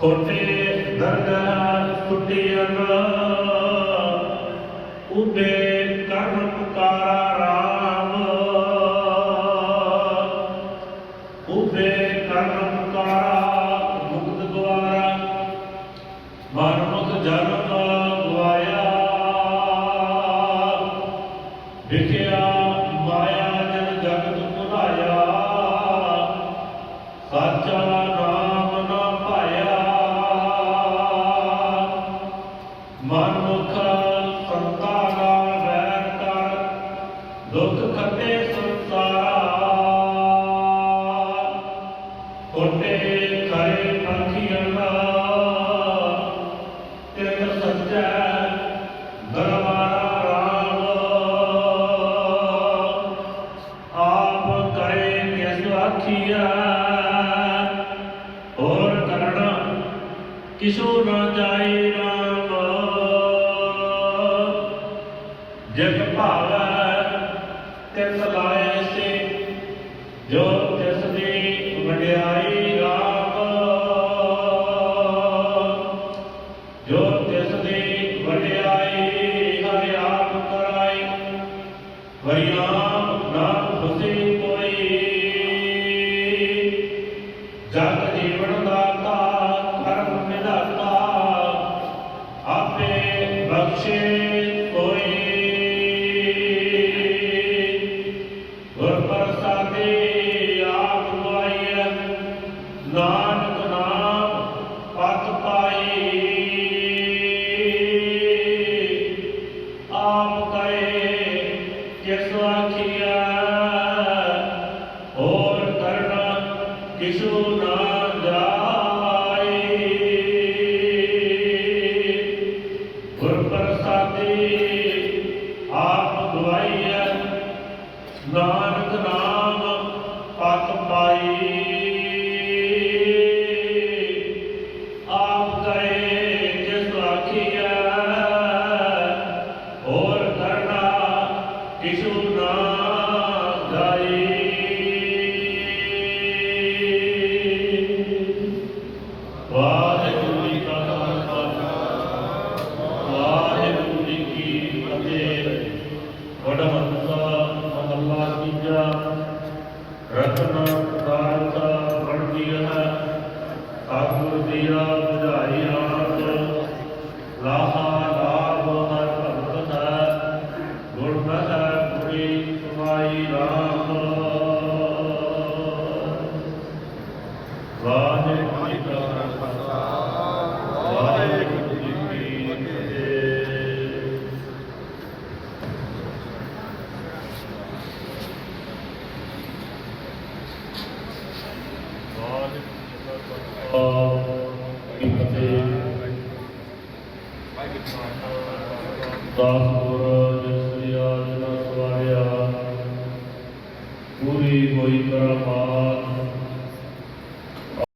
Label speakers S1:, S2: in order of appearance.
S1: ਕੋਟੇ ਦਰਗਾਹ ਟੁੱਟੀ ਅੰਗਾ ਉਦੇ ਕਰ ਪੁਕਾਰਾ ਰਾਮ। ਉਦੇ ਕਰ ਪੁਕਾਰਾ ਮੁਕਤ ਦੁਆਰਾ ਮਨਮੁਖ ਜਨਮ ਗਵਾਇਆ। ਵਿਖਿਆ ਮਾਇਆ ਜਨ ਜਗਤ ਭੁਲਾਇਆ। ਸਾਚਾ কিশোর যায় ਦੂਜਾ ਰਤਨ ਦਾਤਾ ਬਣ ਗਿਆ ਦਾਸਪੁਰ ਜਿਸ ਦੀ ਆਜਨਾ ਸਵਾਰਿਆ ਪੂਰੀ ਹੋਈ ਕਰਾ